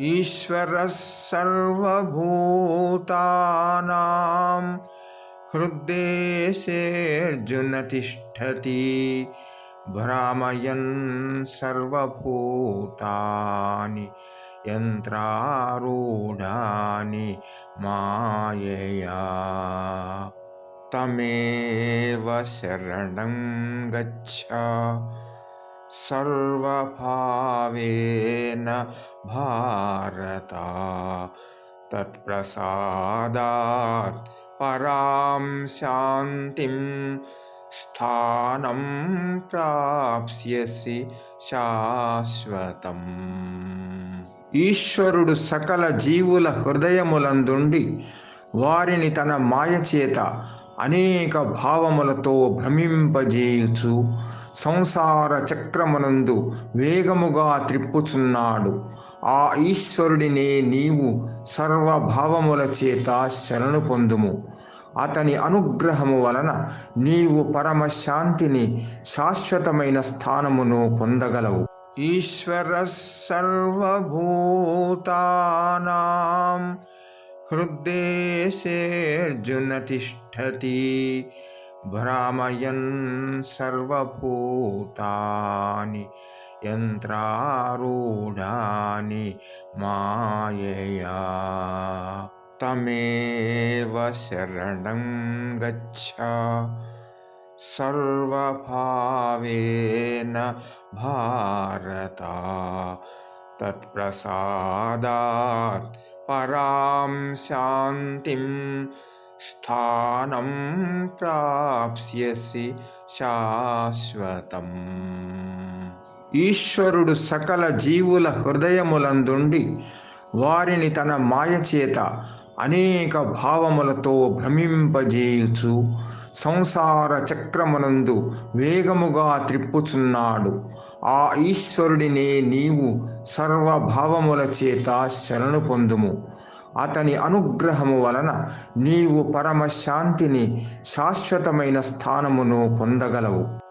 ईश्वरः सर्वभूतानां हृद्देशेऽर्जुन तिष्ठति भ्रामयन् सर्वभूतानि यन्त्रारूढानि मायया। तमेव शरणं गच्छ सर्वभावेन भारत तत्प्रसादात् परां शान्तिं స్థానం ప్రాప్స్యసి శాశ్వతం ఈశ్వరుడు సకల జీవుల హృదయములందుండి వారిని తన మాయ చేత అనేక భావములతో భ్రమింపజేయుచు సంసార చక్రమునందు వేగముగా త్రిప్పుచున్నాడు. ఆ ఈశ్వరుడినే నీవు సర్వభావముల చేత శరణు పొందుము. అతని అనుగ్రహము వలన నీవు పరమశాంతిని శాశ్వతమైన స్థానమును పొందగలవు. ఈశ్వర సర్వభూతానాం हृद्देशेऽर्जुनतिष्ठति भ्रामयन् सर्वभूतानि यन्त्रारूढानि मायया। तमेव शरणं गच्छ। सर्वभावेन भारता। तत्प्रसादात् పరాం శాంతిం స్థానం ప్రాప్స్యసి శాశ్వతం. ఈశ్వరుడు సకల జీవుల హృదయములందుండి వారిని తన మాయచేత అనేక భావములతో భ్రమింపజేయుచు సంసార చక్రమునందు వేగముగా త్రిప్పుచున్నాడు. ఆ ఈశ్వరుడినే నీవు సర్వభావముల చేత శరణు పొందుము. అతని అనుగ్రహము వలన నీవు పరమశాంతిని శాశ్వతమైన స్థానమును పొందగలవు.